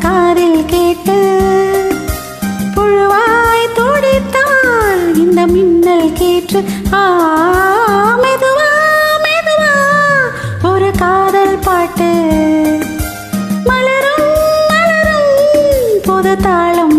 காதில் கேட்டு புழுவாய் துடித்தால் இந்த மின்னல் கேற்று ஆ மெதுவா மெதுவா ஒரு காதல் பாட்டு. மலரும் மலரும் புது தாளம்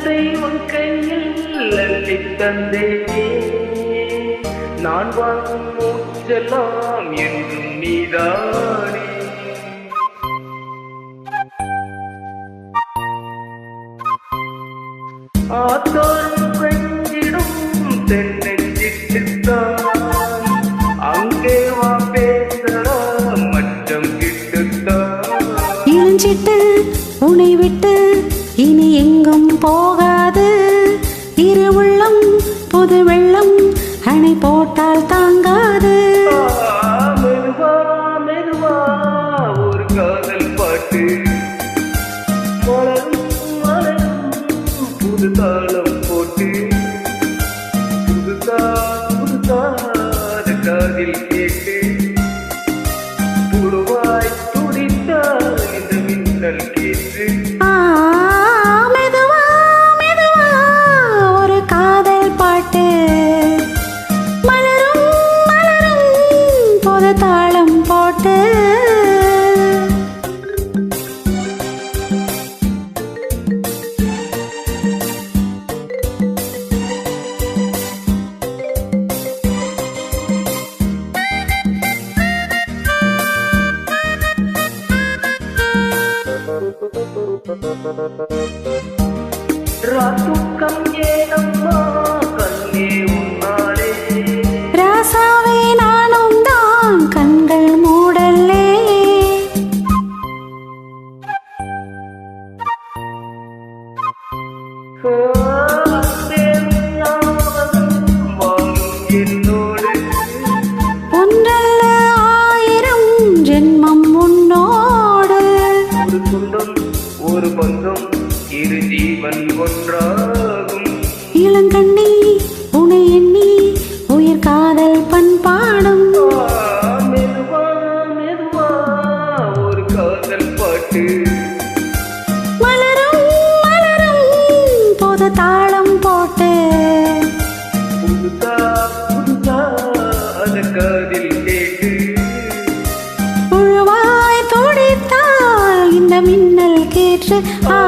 உள்ளத்தை உன் கையில் அள்ளித் தந்தேனே. நான் வாங்கும் மூச்செல்லாம் என்றும் நீதானே ஆத்தோறும் கொஞ்சிடும் தென்னெஞ்சிட்டுத்தான் அங்கே வா பேசலாம் மச்சம் கிட்டுத்தான். இளஞ்சிட்டு உனை விட்டு இனி எங்கும் போகாது. இரு உள்ளம் புது வெள்ளம் அணை போட்டால் தாங்காது. தாளம் போட்டு. புதுசா புதுசா காதில் கேட்டு. புது தாளம் போட்டு ராத்துக்கம் ஏனம்மா? கண்ணே ஒன்றல்ல ஆயிரம் ஜென்மம் உன்னோடு. ஒரு சொந்தம் ஒரு பந்தம் இரு ஜீவன் ஒன்றாகும் இளங்கண்ணி உனை எண்ணி உயிர் காதல் பண்பாடும். ஆ, மெதுவா மெதுவா ஒரு காதல் பாட்டு. புழுவாய்